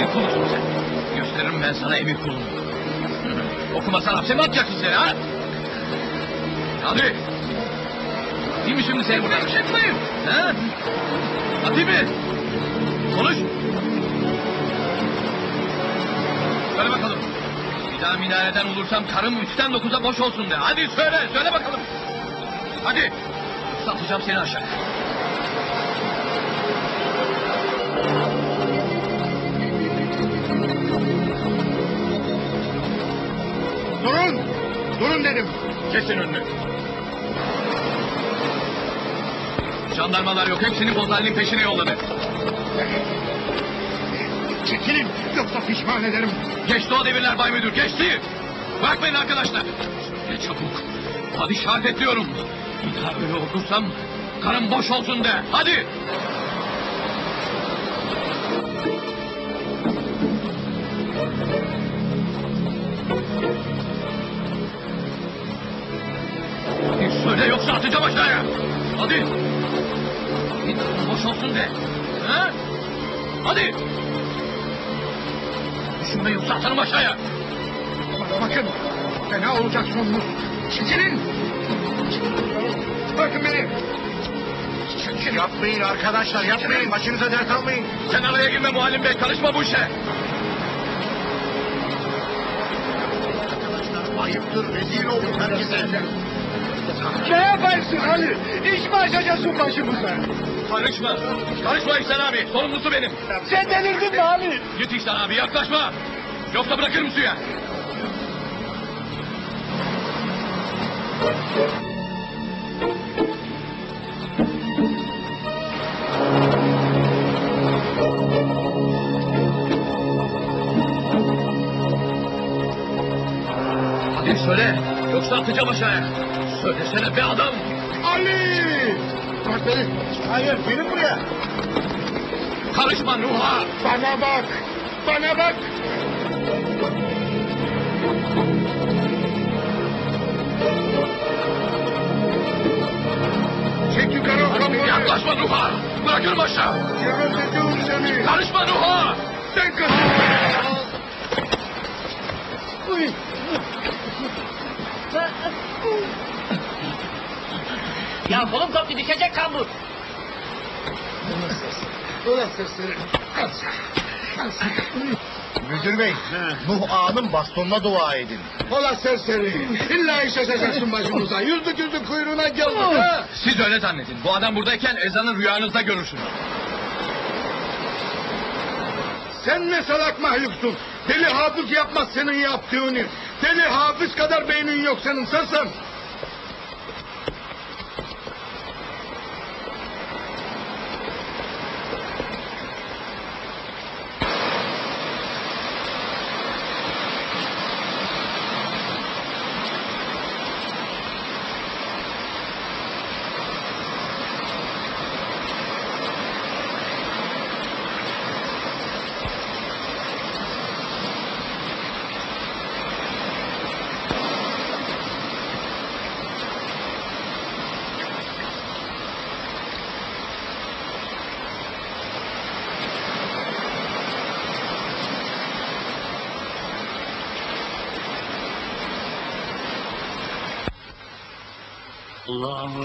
emir kulusun sen. Gösteririm ben sana emir kulunu. Okumasan hapse mi atacaksın seni ha? Hadi. Değil mi şimdi seni buradan? Çıkmayın. Ha? Hadi mi? Konuş. Söyle bakalım. Bir daha minareden olursam karım üçten dokuza boş olsun de. Hadi söyle, söyle bakalım. Hadi. Satacağım seni aşağı. Durun! Durun dedim. Kesin önünü. Jandarmalar yok. Hepsini Bozali'nin peşine yolladı. Çekilin yoksa pişman ederim. Geçti o devirler Bay Müdür. Geçti. Bırakmayın arkadaşlar. Ne çabuk. Hadi şehadet diyorum. Bir daha böyle okursam karım boş olsun de. Hadi. Hadi söyle yoksa atacağım aşağıya. Hadi. Bir daha boş olsun de. Ha? Hadi. Düşünme yoksa atarım aşağıya. Bakın fena olacak sonunuz. Çekilin! Bırakın beni! Çekilin. Yapmayın arkadaşlar yapmayın. Başınıza dert almayın. Sen araya girme Muallim Bey. Karışma bu işe. Arkadaşlar ayıptır rezil olduk herkese. Ne yaparsın Ali? İş mi açacaksın başımıza? Karışma. Karışma İhsan abi. Sorumlusu benim. Sen delirdin mi Ali? Git İhsan abi yaklaşma. Yoksa bırakırım suya. Hadi söyle. Yoksa atacağım aşağıya. Söylesene be adam. Ali! Bırak beni. Hayır gelin buraya. Karışma Nuh'a. Bana bak. Bana bak. Çek yukarı o kamyonu. Yaklaşma Nuh'a. Bırakırım aşağı. Geberteceğim seni. Karışma Nuh'a. Sen kaçın. Ya kolum koptu düşecek kambur. Müdür bey, Nuh Ağa'nın bastonuna dua edin. Ola serseri, illa iş açacaksın başımıza. Yüzdük yüzdük kuyruğuna geldik ha. Siz öyle zannedin. Bu adam buradayken ezanı rüyanızda görürsünüz. Sen ne salak mahluksun. Deli hafız yapmaz senin yaptığını. Deli hafız kadar beynin yok senin sasım. Allahu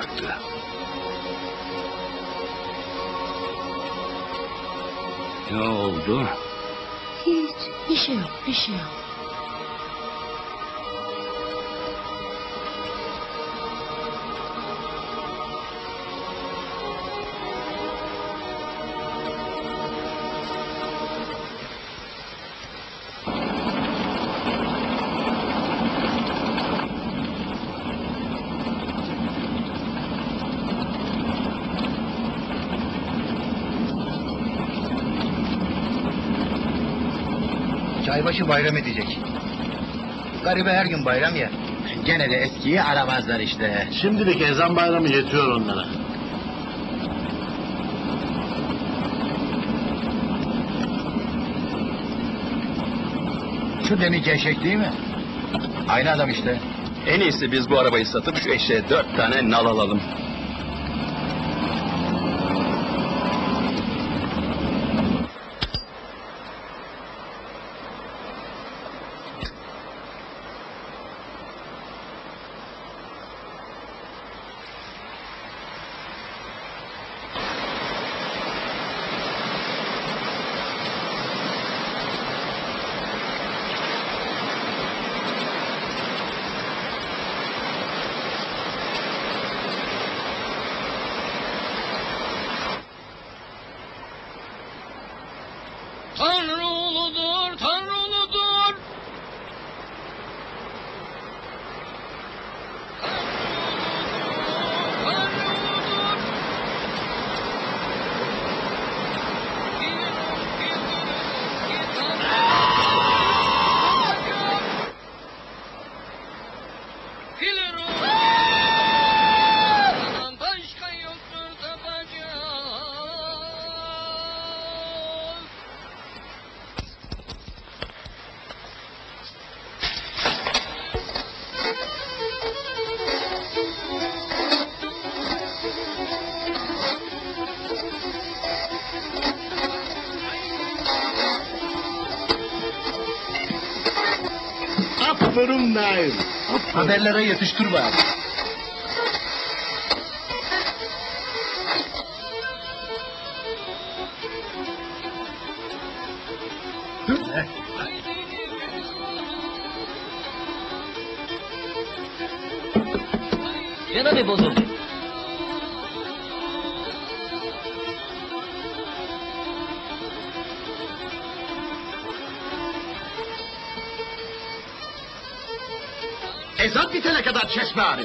Vardı? Ne oldu? Hiç. Bir şey yok. Bir şey yok. Bayram edecek. Garibe her gün bayram ya. Gene de eskiyi aramazlar işte. Şimdilik ezan bayramı yetiyor onlara. Şu demin eşek değil mi? Aynı adam işte. En iyisi biz bu arabayı satıp şu eşeğe dört tane nal alalım. Naim. Haberlere yetiştir bari. Yana bir bozuldu. Ezan bitene kadar çeşme abi.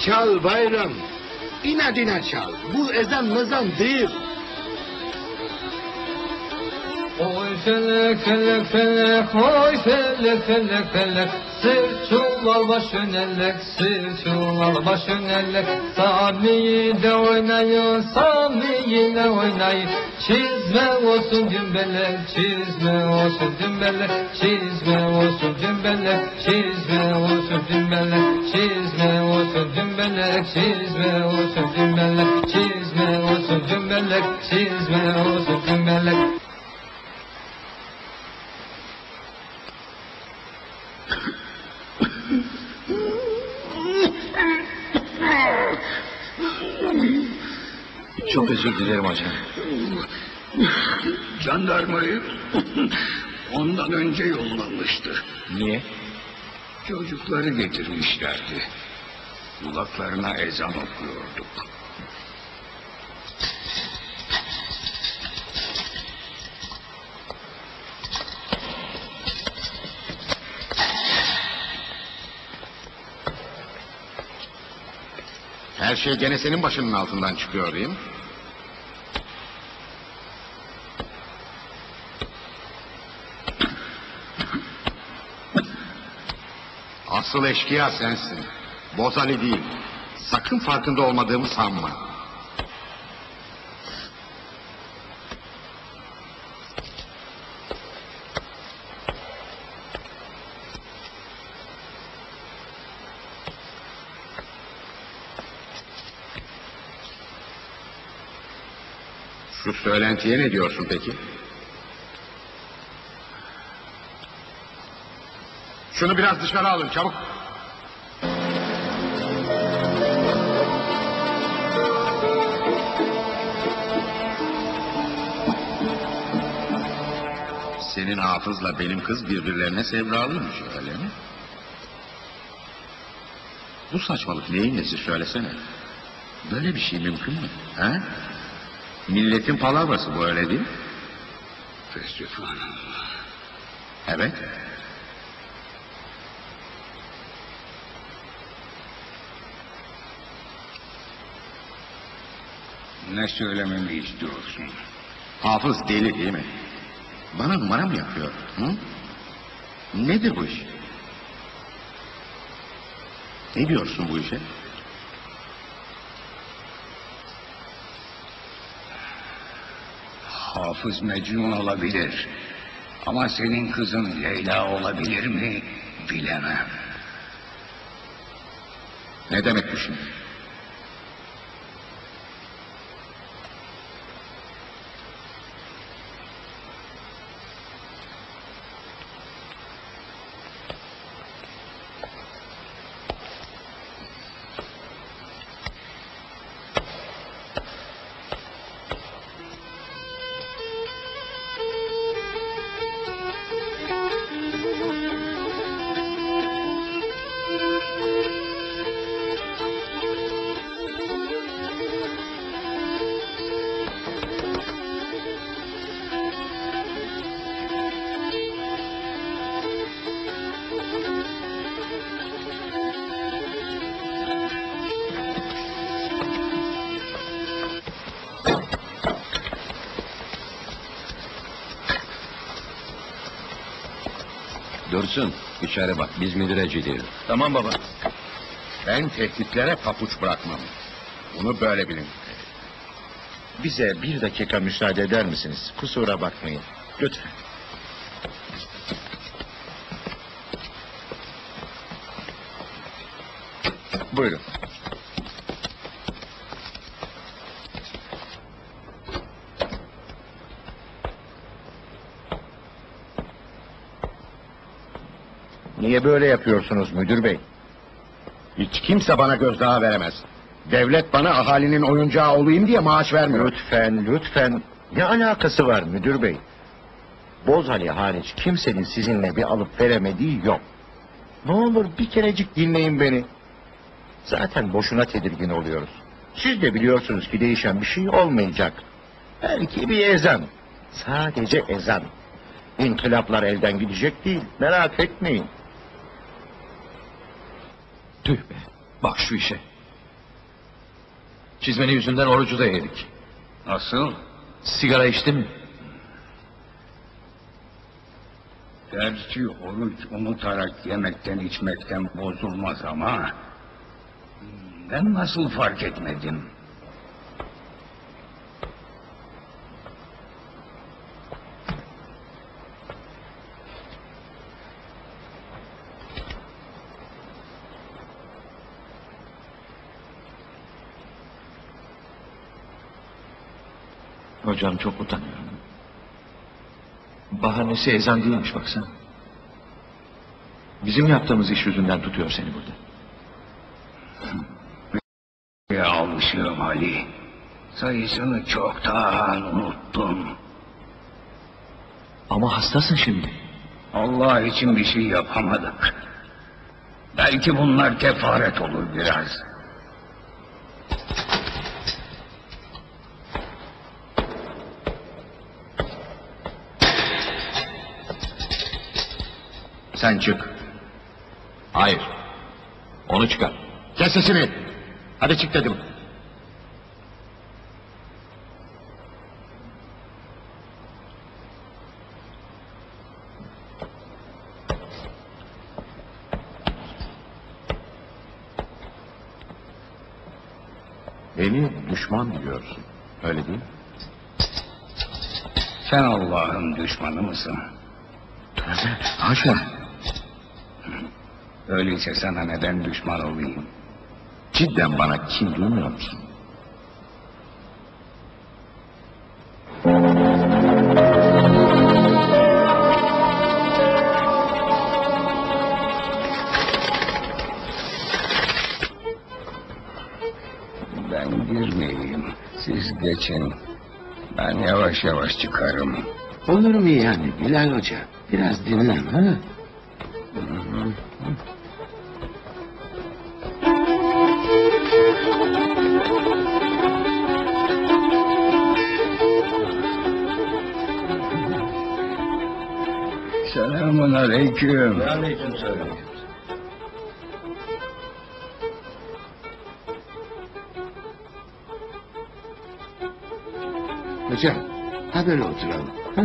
Çal bayram. İnadına çal. Bu ezan mezan değil. Felek felek felek oy felek felek felek Sırt çuval başın ellek sırt çuval başın ellek Sami'yi de oynayın Sami'yi de oynayın. Çizme olsun dümbelek çizme olsun dümbelek Çizme olsun dümbelek çizme olsun dümbelek Çizme olsun dümbelek çizme olsun dümbelek Çizme olsun dümbelek çizme olsun dümbelek Çok özür dilerim hocam. Jandarmayı ondan önce yollamıştı. Niye? Çocukları getirmişlerdi. Kulaklarına ezan okuyorduk. Her şey gene senin başının altından çıkıyor değil mi? Asıl eşkıya sensin. Bozali değil. Sakın farkında olmadığımı sanma. Şu söylentiye ne diyorsun peki? Şunu biraz dışarı alın çabuk. Senin hafızla benim kız birbirlerine sevdalıymış öyle mi? Bu saçmalık neyin nesi söylesene. Böyle bir şey mümkün mü? He? Milletin palavrası bu öyle değil mi? Fesbihane. Evet. Ne söylememi istiyorsun? Hafız deli değil mi? Bana numara mı yapıyor? Hı? Nedir bu iş? Ne diyorsun bu işe? Hafız Mecnun olabilir. Ama senin kızın Leyla olabilir mi bilemem. Ne demek bu? Dursun içeri bak biz müdüre gidiyoruz. Tamam baba. Ben tehditlere papuç bırakmam. Bunu böyle bilin. Bize bir dakika müsaade eder misiniz? Kusura bakmayın. Lütfen. Buyurun. Niye böyle yapıyorsunuz müdür bey? Hiç kimse bana gözdağı veremez. Devlet bana ahalinin oyuncağı olayım diye maaş vermiyor. Lütfen, lütfen. Ne alakası var müdür bey? Bozhali hariç kimsenin sizinle bir alıp veremediği yok. Ne olur bir kerecik dinleyin beni. Zaten boşuna tedirgin oluyoruz. Siz de biliyorsunuz ki değişen bir şey olmayacak. Belki bir ezan. Sadece ezan. İnkılaplar elden gidecek değil. Merak etmeyin. Tüh be. Bak şu işe. Çizmeni yüzünden orucu da yedik. Nasıl? Sigara içtin mi? Gerçi oruç unutarak yemekten içmekten bozulmaz ama... Ben nasıl fark etmedim? Hocam çok utanıyorum. Bahanesi ezan değilmiş baksana. Bizim yaptığımız iş yüzünden tutuyor seni burada. Ya almışım Ali. Sayısını çoktan unuttum. Ama hastasın şimdi. Allah için bir şey yapamadık. Belki bunlar kefaret olur biraz. Sen çık. Hayır. Onu çıkar. Kes sesini. Hadi çık dedim. Beni düşman diyorsun. Öyle değil mi? Sen Allah'ın düşmanı mısın? Tövbe. Haşa. Öyleyse sana neden düşman olayım? Cidden bana kin duymuyor musun? Ben girmeyeyim. Siz geçin. Ben yavaş yavaş çıkarım. Olur mu yani Bilal Hoca? Biraz dinlen ha? Selamun aleyküm. Aleyküm selam. Hocam, ha böyle oturalım. Ha?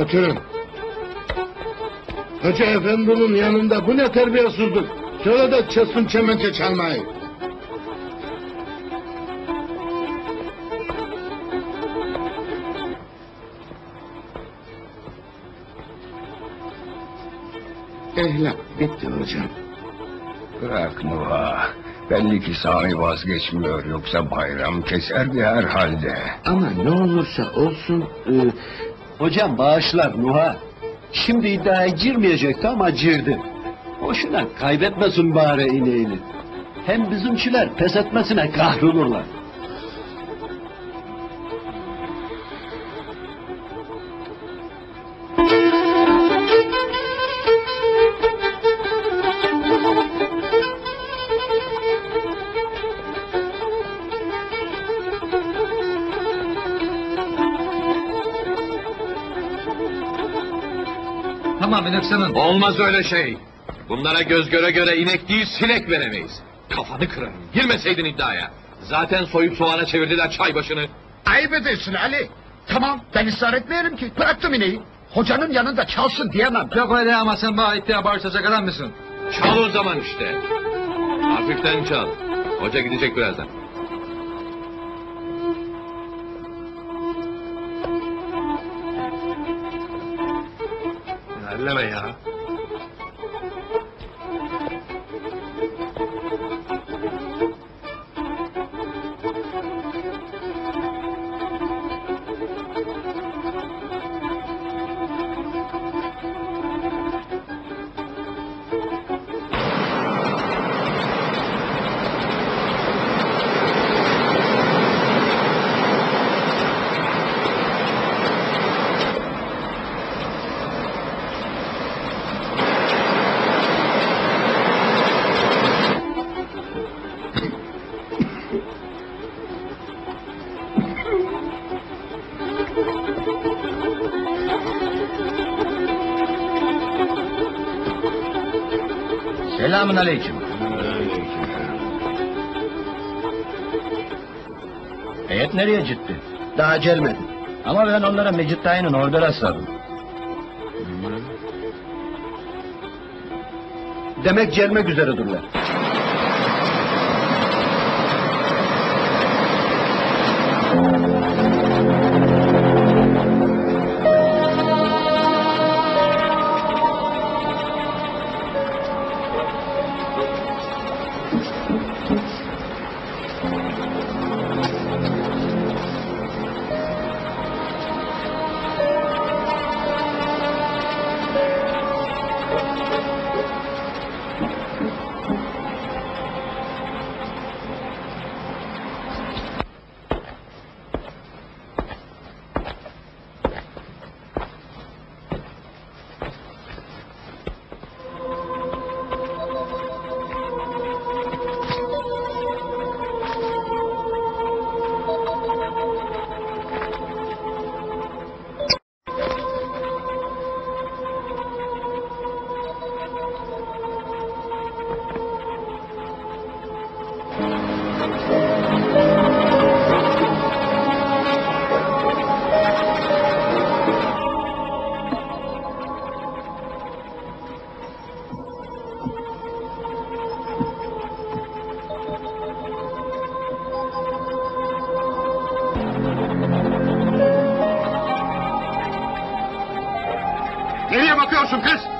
Oturun. Hoca efendinin yanında bu ne terbiyesizlik. Söyle de kessin çemençe çalmayı. Ehlak bitti hocam. Bırak Nuha. Belli ki Sami vazgeçmiyor yoksa bayram keserdi herhalde. Ama ne olursa olsun e, Hocam bağışlar Nuha. Şimdi iddiaya girmeyecekti ama girdi. Boşuna kaybetmesin bari ineğini. Hem bizimkiler pes etmesine kahrolurlar. Senin. Olmaz öyle şey. Bunlara göz göre göre inek değil sinek veremeyiz. Kafanı kırarım. Girmeseydin iddiaya. Zaten soyup soğana çevirdiler çay başını. Ayıp ediyorsun Ali. Tamam ben ısrar etmeyelim ki. Bıraktım ineği. Hocanın yanında çalsın diyemem. Yok öyle ama sen bana iddia bağışlayacak adam mısın? Çal o zaman işte. Hafiften çal. Hoca gidecek birazdan. Elleme ya. Selamun aleyküm. Heyet nereye gitti? Daha gelmedi. Ama ben onlara Mecit Dayı'nın orada rastladım. Demek gelmek üzeredirler. Nereye bakıyorsun kız?